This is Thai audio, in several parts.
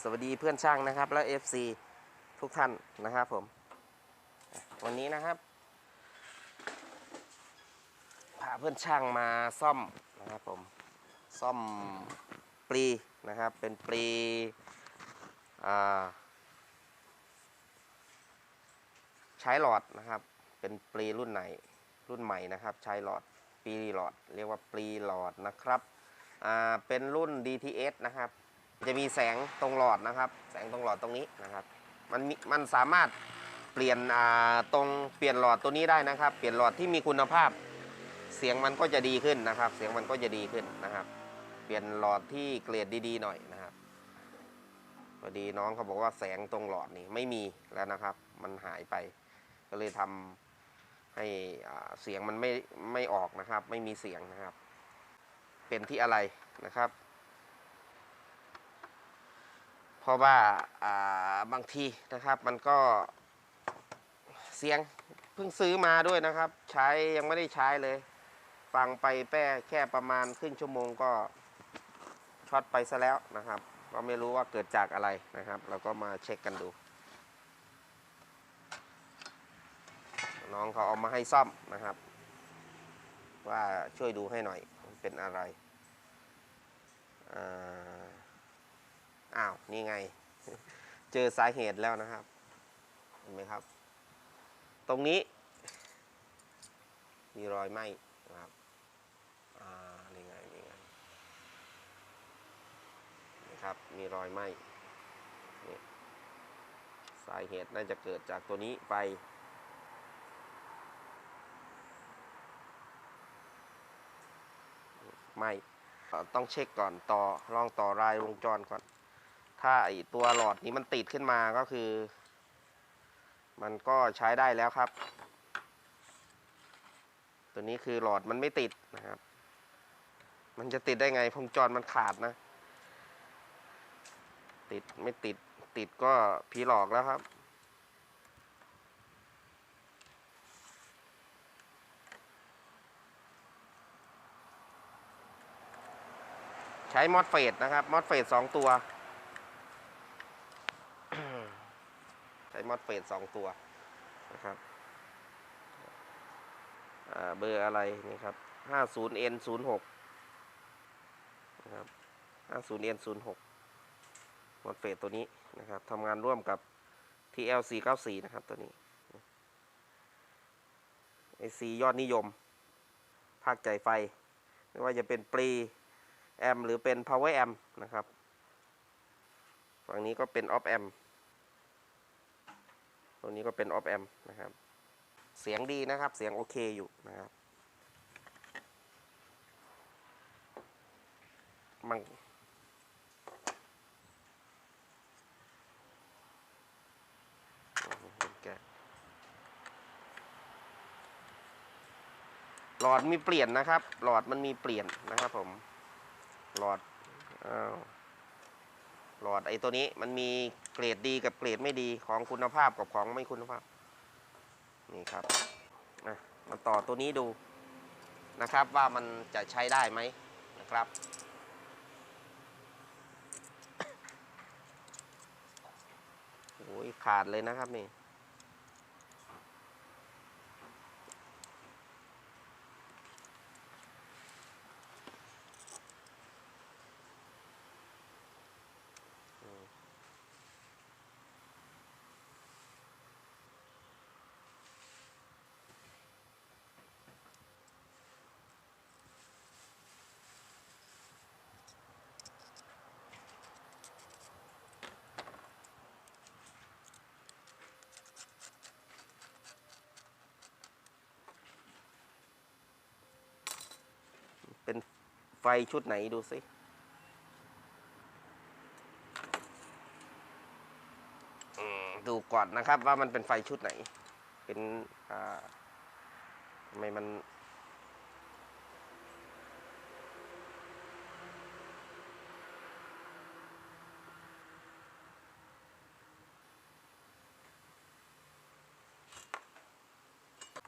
สวัสดีเพื่อนช่างนะครับ และ FC ทุกท่านนะครับผมวันนี้นะครับพาเพื่อนช่างมาซ่อมนะครับผมซ่อมปลีนะครับเป็นปลีใช้หลอดนะครับ เป็นปลีรุ่นไหนรุ่นใหม่นะครับ ใช้หลอดปลีหลอด เรียกว่าปลีหลอดนะครับเป็นรุ่น DTS นะครับ จะมีแสงตรงหลอดนะครับ แสงตรงหลอดตรงนี้นะครับ มันมันสามารถเปลี่ยนตรงเปลี่ยนหลอดตัวนี้ได้นะครับ เปลี่ยนหลอดที่มีคุณภาพ เสียงมันก็จะดีขึ้นนะครับ เสียงมันก็จะดีขึ้นนะครับ เปลี่ยนหลอดที่เกรดดีๆหน่อยนะครับพอดีน้องเขาบอกว่าแสงตรงหลอดนี่ไม่มีแล้วนะครับ มันหายไป ก็เลยทำให้เสียงมันไม่ไม่ออกนะครับ ไม่มีเสียงนะครับ เป็นที่อะไรนะครับ เพราะว่าบางทีนะครับมันก็เสียงเพิ่งซื้อมาด้วยนะครับ ใช้ยังไม่ได้ใช้เลย ฟังไปแป้แค่ประมาณครึ่งชั่วโมงก็ช็อตไปซะแล้วนะครับ ก็ไม่รู้ว่าเกิดจากอะไรนะครับ เราก็มาเช็คกันดู น้องเขาเอามาให้ซ่อมนะครับ ว่าช่วยดูให้หน่อยเป็นอะไรอ่า อ้าว นี่ไง เจอสาเหตุแล้วนะครับ เห็นไหมครับ ตรงนี้ มีรอยไหมนะครับ อ่า นี่ไง นี่ไงนี่ครับ มีรอยไหมนี่สาเหตุน่าจะเกิดจากตัวนี้ไปไม่ต้องเช็คก่อนต่อลองต่อรายวงจรก่อน ถ้าไอตัวหลอดนี้มันติดขึ้นมาก็คือ มันก็ใช้ได้แล้วครับ ตัวนี้คือหลอดมันไม่ติดนะครับ มันจะติดได้ไงวงจรมันขาดนะ ติดไม่ติดติดก็ผีหลอกแล้วครับใช้มอสเฟดนะครับ มอสเฟดสองตัว ใช้ม อสเฟดสองตัวนะครับเบอร์อะไรนี่ครับ 50N 06 นะครับ 50N 06 มอสเฟดตัวนี้นะครับทำงานร่วมกับ TL 494 นะครับตัวนี้ IC ยอดนิยม ภาคใจไฟ ไม่ว่าจะเป็นปรีแอมหรือเป็น power amp นะครับ ฝั่งนี้ก็เป็น off amp ตรงนี้ก็เป็น off amp นะครับ เสียงดีนะครับ เสียงโอเคอยู่นะครับมันหเป็นแกะหลอดมีเปลี่ยนนะครับ หลอดมันมีเปลี่ยนนะครับผม หลอดอ้าว หลอดไอ้ตัวนี้มันมีเกรดดีกับเกรดไม่ดีของคุณภาพกับของไม่คุณภาพ นี่ครับมาต่อตัวนี้ดูนะครับว่ามันจะใช้ได้ไหมนะครับ โอ้ยขาดเลยนะครับนี่ไฟชุดไหนดูสิดูก่อนนะครับว่ามันเป็นไฟชุดไหน เป็นทำไมมัน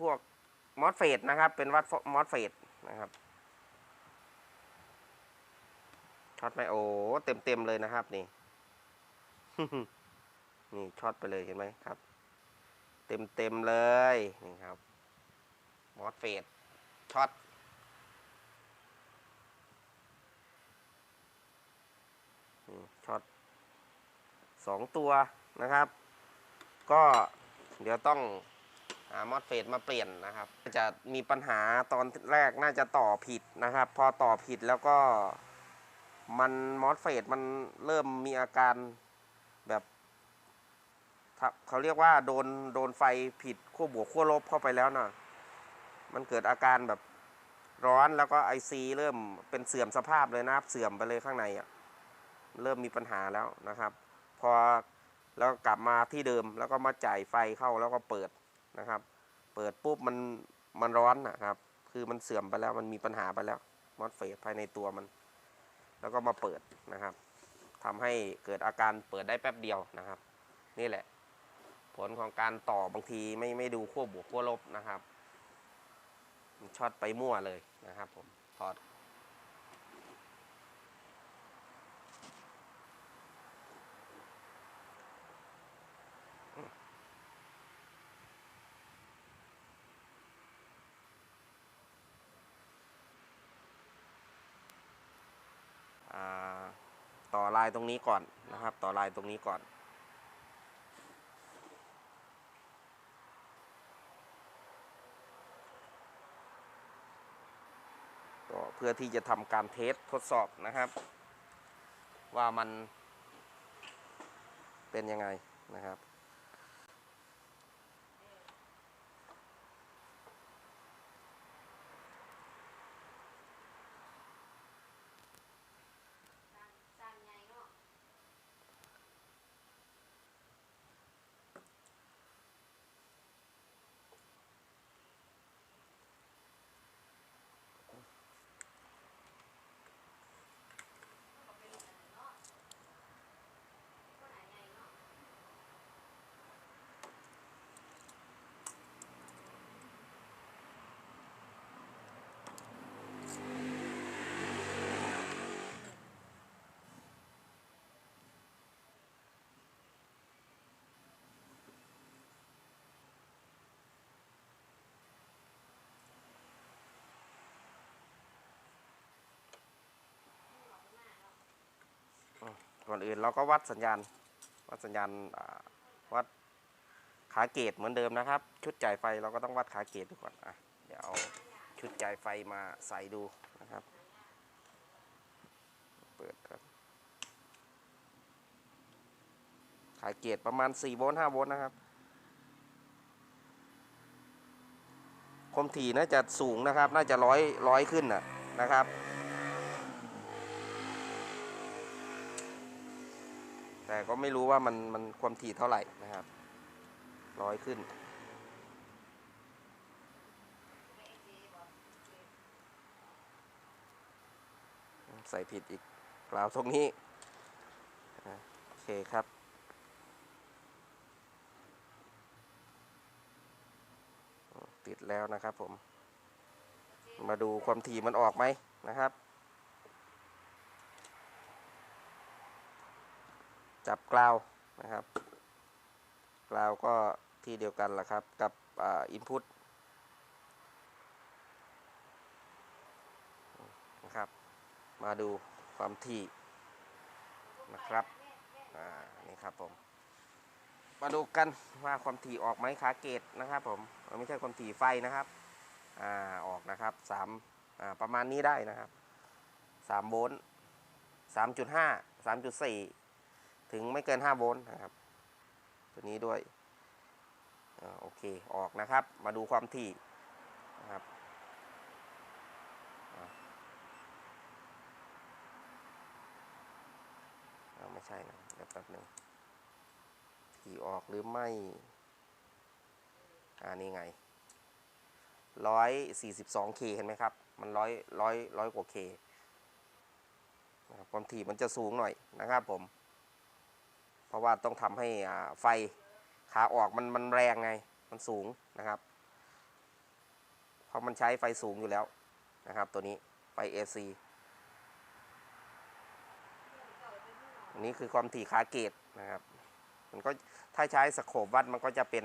พวกมอสเฟดนะครับ เป็นวัดมอสเฟดนะครับ ช็อตไหมโอ้เต็มเต็มเลยนะครับ นี่ นี่ช็อตไปเลยเห็นไหมครับ เต็มเต็มเลยนี่ครับมอสเฟดช็อตช็อตสองตัวนะครับ ก็เดี๋ยวต้องหามอสเฟดมาเปลี่ยนนะครับ จะมีปัญหาตอนแรกน่าจะต่อผิดนะครับ พอต่อผิดแล้วก็ มันมอสเฟดมันเริ่มมีอาการแบบเขาเรียกว่าโดนโดนไฟผิดขั้วบวกขั้วลบเข้าไปแล้วน่ะ มันเกิดอาการแบบร้อนแล้วก็ไอซีเริ่มเป็นเสื่อมสภาพเลยนะครับ เสื่อมไปเลยข้างในอะเริ่มมีปัญหาแล้วนะครับ พอแล้วกลับมาที่เดิมแล้วก็มาจ่ายไฟเข้าแล้วก็เปิดนะครับ เปิดปุ๊บมันมันร้อนนะครับ คือมันเสื่อมไปแล้วมันมีปัญหาไปแล้วมอสเฟสภายในตัวมัน แล้วก็มาเปิดนะครับทำให้เกิดอาการเปิดได้แป๊บเดียวนะครับ นี่แหละ ผลของการต่อบางทีไม่ไม่ดูขั้วบวกขั้วลบนะครับช็อตไปมั่วเลยนะครับผมถอด ลายตรงนี้ก่อนนะครับ ต่อลายตรงนี้ก่อนก็เพื่อที่จะทำการเทสทดสอบนะครับ ว่ามันเป็นยังไงนะครับ ก่อนอื่นเราก็วัดสัญญาณ วัดสัญญาณวัดขาเกตเหมือนเดิมนะครับ ชุดจ่ายไฟเราก็ต้องวัดขาเกตดูก่อนอะเดี๋ยวเอาชุดจ่ายไฟมาใส่ดูนะครับ เปิดครับขาเกตประมาณ4โวลต์5โวลต์นะครับความถี่น่าจะสูงนะครับ น่าจะร้อยร้อยขึ้นนะนะครับ แต่ก็ไม่รู้ว่ามันมันความถี่เท่าไหร่นะครับร้อยขึ้น ใส่ผิดอีกกล่าวตรงนี้ โอเคครับติดแล้วนะครับผม มาดูความถี่มันออกไหมนะครับ จับกราวนะครับกราวก็ที่เดียวกันแหละครับกับอินพุตนะครับ มาดูความถี่นะครับอ่านี่ครับผม มาดูกันว่าความถี่ออกไหมขาเกตนะครับผมไม่ใช่ความถี่ไฟนะครับอ่าออกนะครับสามอ่าประมาณนี้ได้นะครับสามโวลต์สามจุดห้าสามจุดสี่ ถึงไม่เกิน 5 โวลต์นะครับ ตัวนี้ด้วยอโอเคออกนะครับ มาดูความถี่นะครับไม่ใช่นะเดี๋ยวแป๊บหนึ่งถี่ออกหรือไม่อ่านี่ไง 142K เห็นไหมครับ มันร้อยร้อยร้อยกว่า K นะคความถี่มันจะสูงหน่อยนะครับผม เพราะว่าต้องทำให้ไฟขาออกมันมันแรงไงมันสูงนะครับเพราะมันใช้ไฟสูงอยู่แล้วนะครับ ตัวนี้ไฟ AC อันนี้คือความถี่ขาเกตนะครับ มันก็ถ้าใช้สโคปวัดมันก็จะเป็น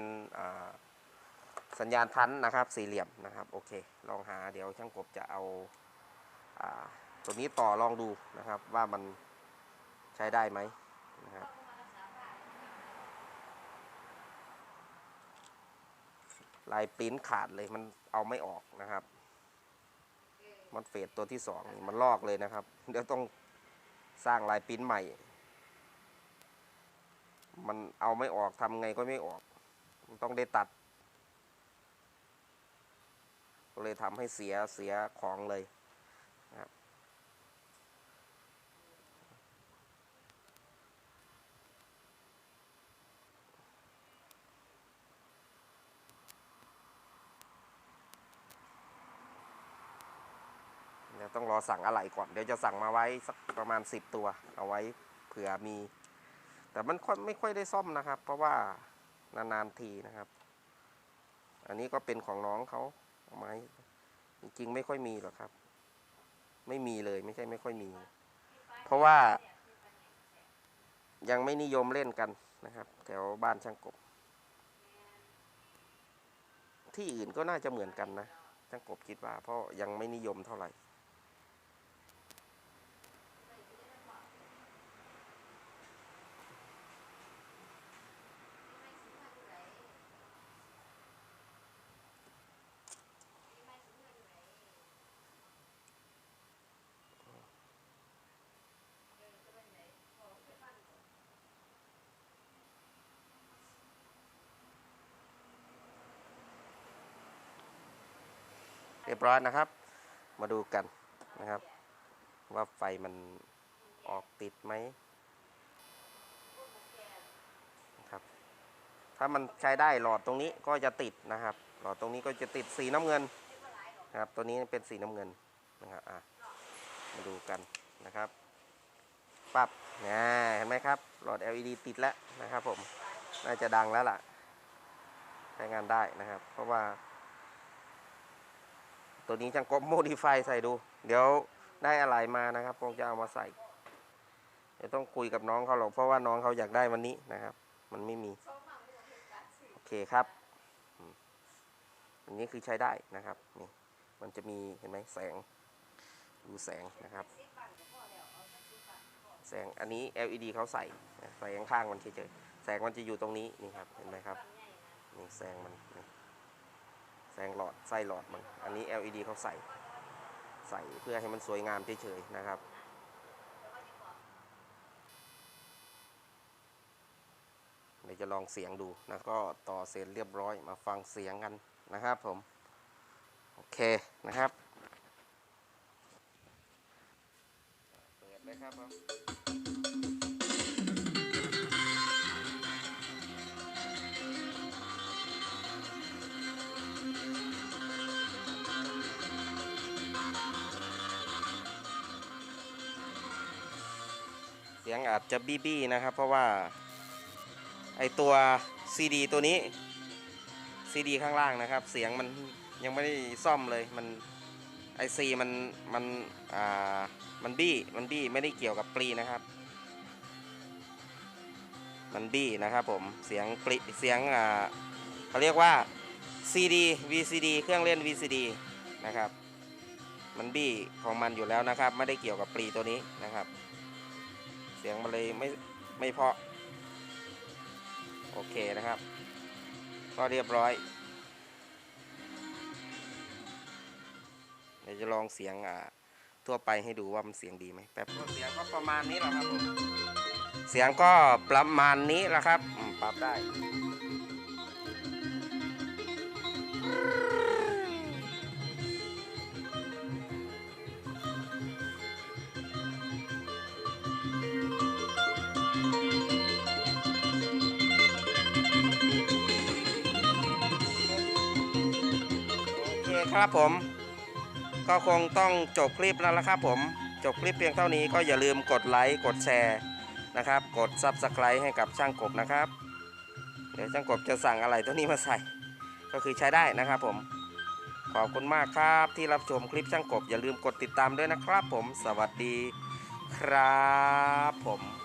สัญญาณพันนะครับ สี่เหลี่ยมนะครับ โอเค ลองหาเดี๋ยวช่างกบจะเอาอาตัวนี้ต่อลองดูนะครับ ว่ามันใช้ได้ไหมนะครับ ลายปริ้นขาดเลยมันเอาไม่ออกนะครับมันเฟดตัวที่สองมันลอกเลยนะครับ เดี๋ยวต้องสร้างลายปริ้นใหม่ มันเอาไม่ออกทำไงก็ไม่ออก มันต้องได้ตัด ก็เลยทำให้เสียเสียของเลยนะครับ เดี๋ยว ต้องรอสั่งอะไหล่ก่อน เดี๋ยวจะสั่งมาไว้สักประมาณ 10 ตัว เอาไว้เผื่อมี แต่มันไม่ค่อยได้ซ่อมนะครับ เพราะว่านานๆทีนะครับ อันนี้ก็เป็นของน้องเขาเอาไม้จริงๆไม่ค่อยมีหรอกครับ ไม่มีเลยไม่ใช่ไม่ค่อยมี เพราะว่ายังไม่นิยมเล่นกันนะครับ แถวบ้านช่างกบ ที่อื่นก็น่าจะเหมือนกันนะช่างกบคิดว่า เพราะยังไม่นิยมเท่าไหร่ ร้อยนะครับ มาดูกันนะครับ ว่าไฟมันออกติดไหมครับ ถ้ามันใช้ได้หลอดตรงนี้ก็จะติดนะครับ หลอดตรงนี้ก็จะติดสีน้ำเงินนะครับ ตัวนี้เป็นสีน้ำเงินนะครับอะมาดูกันนะครับปั๊บนะเห็นไหมครับ หลอด LED ติดแล้วนะครับผม น่าจะดังแล้วล่ะ ใช้งานได้นะครับ เพราะว่า ตัวนี้ช่างกบโมดิฟายใส่ดู เดี๋ยวได้อะไรมานะครับคงจะเอามาใส่เดี๋ยวต้องคุยกับน้องเขาหรอกเพราะว่าน้องเขาอยากได้วันนี้นะครับ มันไม่มี โอเคครับอันนี้คือใช้ได้นะครับนี่มันจะมีเห็นไหมแสง ดูแสงนะครับ แสงอันนี้ LED เขาใส่นะแสงข้างมันเฉยๆแสงมันจะอยู่ตรงนี้นี่ครับเห็นไหมครับนี่แสงมันนี่ แสงหลอดไส้หลอดมันอันนี้ LED เขาใส่ใส่เพื่อให้มันสวยงามเฉยๆนะครับ เดี๋ยวจะลองเสียงดูนะก็ต่อเสร็จเรียบร้อยมาฟังเสียงกันนะครับผม โอเคนะครับ เปิดเลยครับผม ยงอาจจะบี้บี้นะครับ เพราะว่าไอตัว CD ตัวนี้ CD ข้างล่างนะครับ เสียงมันยังไม่ได้ซ่อมเลยมันไอซีมันมันอ่ามันบี้มันบี้ไม่ได้เกี่ยวกับปลีนะครับ มันบี้นะครับผมเสียงปลีเสียงอ่าเขาเรียกว่า CD VCD เครื่องเล่น VCD นะครับ มันบี้ของมันอยู่แล้วนะครับ ไม่ได้เกี่ยวกับปลีตัวนี้นะครับ สียงมันเลยไม่ไม่เพราะ โอเคนะครับ ก็เรียบร้อย เดี๋ยวจะลองเสียงอ่าทั่วไปให้ดูว่ามันเสียงดีไหมแป๊บเสียงก็ประมาณนี้แหละครับผมเสียงก็ประมาณนี้แหละครับอืมปรับได้ ครับผม ก็คงต้องจบคลิปแล้วละครับผม จบคลิปเพียงเท่านี้ก็อย่าลืมกดไลค์กดแชร์นะครับ กด Subscribe ให้กับช่างกบนะครับ เดี๋ยวช่างกบจะสั่งอะไรตัวนี้มาใส่ ก็คือใช้ได้นะครับผม ขอบคุณมากครับที่รับชมคลิปช่างกบ อย่าลืมกดติดตามด้วยนะครับผม สวัสดีครับผม